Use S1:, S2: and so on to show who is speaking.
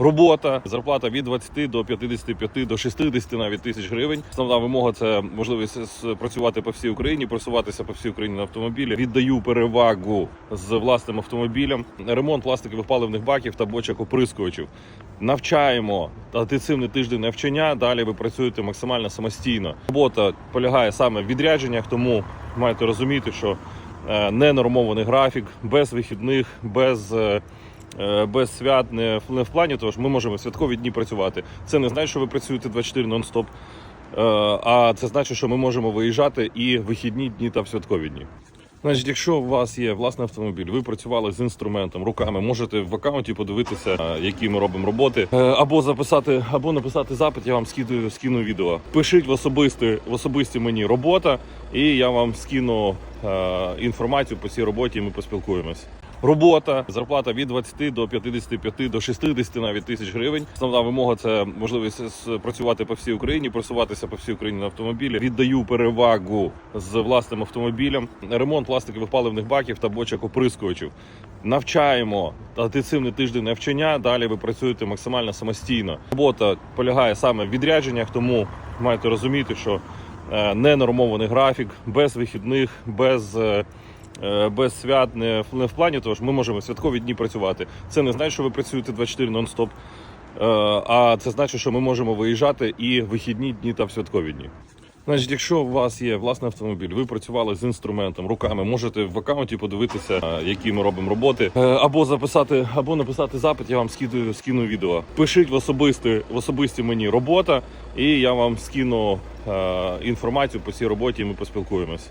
S1: Робота, зарплата від 20 до 55 до 60 навіть тисяч гривень. Основна вимога це можливість працювати по всій Україні, просуватися по всій Україні на автомобілі. Віддаю перевагу з власним автомобілем, ремонт пластикових паливних баків та бочок оприскувачів. Навчаємо інтенсивний тиждень навчання. Далі ви працюєте максимально самостійно. Робота полягає саме в відрядженнях, тому маєте розуміти, що е, ненормований графік, без вихідних, без. Е, Без свят не в, плані, того що ми можемо святкові дні працювати. Це не значить, що ви працюєте 24 нон-стоп, е, а це значить, що ми можемо виїжджати і вихідні дні та в святкові дні. Значить, якщо у вас є власний автомобіль, ви працювали з інструментом руками, можете в аккаунті подивитися, е, які ми робимо роботи, або записати, або написати запит. Я вам скидаю, скину відео. Пишіть в особисті, в особисті мені робота, і я вам скину е, інформацію по цій роботі. і Ми поспілкуємось. Робота, зарплата від 20 до 55 до 60 навіть тисяч гривень. Основна вимога це можливість працювати по всій Україні, просуватися по всій Україні на автомобілі. Віддаю перевагу з власним автомобілем, ремонт пластикових паливних баків та бочок оприскувачів. Навчаємо інтенсивний тиждень навчання. Далі ви працюєте максимально самостійно. Робота полягає саме в відрядженнях, тому маєте розуміти, що е, ненормований графік, без вихідних, без. Е, без свят не в, не в плані того, що ми можемо святкові дні працювати. Це не значить, що ви працюєте 24 нон-стоп, е, а це значить, що ми можемо виїжджати і вихідні дні та в святкові дні. Значить, якщо у вас є власний автомобіль, ви працювали з інструментом руками, можете в аккаунті подивитися, е, які ми робимо роботи, або записати, або написати запит. Я вам скидаю, скину відео. Пишіть в особисті, в особисті мені робота, і я вам скину е, інформацію по цій роботі. і Ми поспілкуємось.